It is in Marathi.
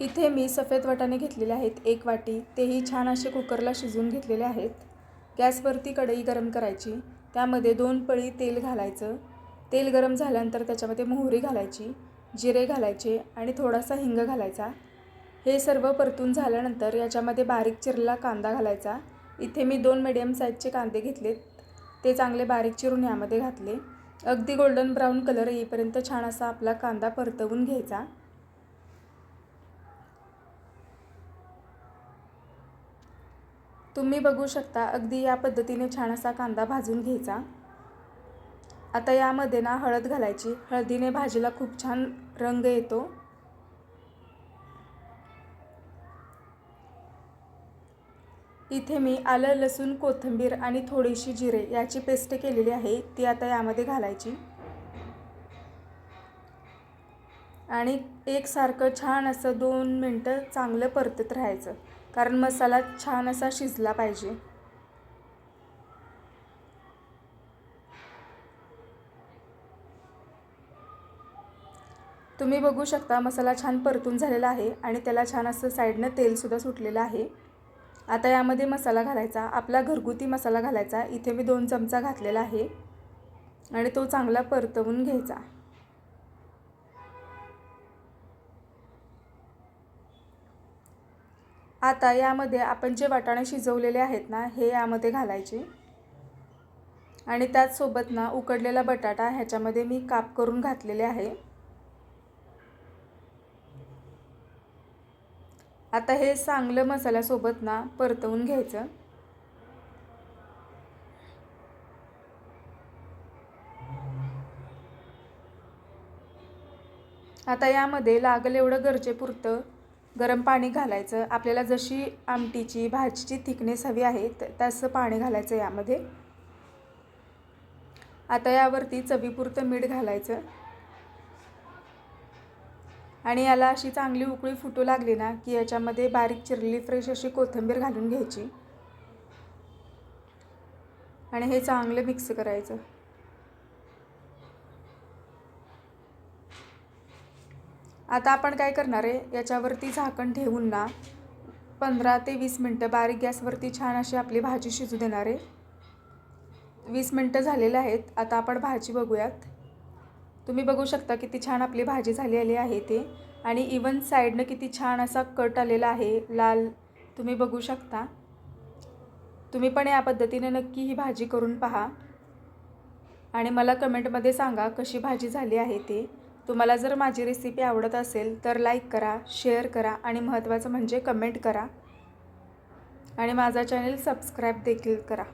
इथे मी सफेद वाटाणे घेतलेले आहेत एक वाटी. तेही छान असे कुकरला शिजवून घेतलेले आहेत. गॅसवरती कढई गरम करायची. त्यामध्ये दोन पळी तेल घालायचं. तेल गरम झाल्यानंतर त्याच्यामध्ये मोहरी घालायची जिरे घालायचे आणि थोडासा हिंग घालायचा. हे सर्व परतून झाल्यानंतर याच्यामध्ये बारीक चिरलेला कांदा घालायचा. इथे मी दोन मिडियम साईजचे कांदे घेतलेत. ते चांगले बारीक चिरून यामध्ये घातले. अगदी गोल्डन ब्राऊन कलर येईपर्यंत छान असा आपला कांदा परतवून घ्यायचा. तुम्ही बघू शकता अगदी या पद्धतीने छान असा कांदा भाजून घ्यायचा. आता यामध्ये ना हळद घालायची. हळदीने भाजीला खूप छान रंग येतो. इथे मी आलं लसूण कोथिंबीर आणि थोडीशी जिरे याची पेस्ट केलेली आहे. ती आता यामध्ये घालायची. आणि एकसारखं छान असं दोन मिनटं चांगलं परतत राहायचं. कारण मसाला छान असा शिजला पाहिजे. तुम्ही बघू शकता मसाला छान परतून झालेला आहे आणि त्याला छान असं साईडनं तेलसुद्धा सुटलेलं आहे. आता यामध्ये मसाला घालायचा आपला घरगुती मसाला घालायचा. इथे मी दोन चमचा घातलेला आहे आणि तो चांगला परतवून घ्यायचा. आता यामध्ये आपण जे वाटाणे शिजवलेले आहेत ना हे यामध्ये घालायचे. आणि त्याचसोबत ना उकडलेला बटाटा ह्याच्यामध्ये मी काप करून घातलेले आहे. आता हे चांगलं मसाल्यासोबत ना परतवून घ्यायचं. आता यामध्ये लागल एवढं गरजेपुरतं गरम पाणी घालायचं. आपल्याला जशी आमटीची भाजीची थिकनेस हवी आहे तसं पाणी घालायचं यामध्ये. आता यावरती चवीपुरतं मीठ घालायचं. आणि याला अशी चांगली उकळी फुटू लागली ना की याच्यामध्ये बारीक चिरली फ्रेश अशी कोथिंबीर घालून घ्यायची. आणि हे चांगलं मिक्स करायचं. आता आपण काय करणार आहे? याच्यावरती झाकण ठेवून ना पंधरा ते वीस मिनटं बारीक गॅसवरती छान अशी आपली भाजी शिजू देणार आहे. वीस मिनटं झालेले आहेत. आता आपण भाजी बघूयात. तुम्ही बघू शकता किती छान आपली भाजी झालेली आहे ते. आणि इवन साईडनं किती छान असा कट आलेला आहे. लाल. तुम्ही बघू शकता. तुम्ही पण या पद्धतीने नक्की ही भाजी करून पहा. आणि मला कमेंटमध्ये सांगा कशी भाजी झाली आहे ते. तुम्हाला जर माझी रेसिपी आवडत असेल तर लाईक करा शेअर करा आणि महत्त्वाचं म्हणजे कमेंट करा. आणि माझा चॅनल सबस्क्राईब देखील करा.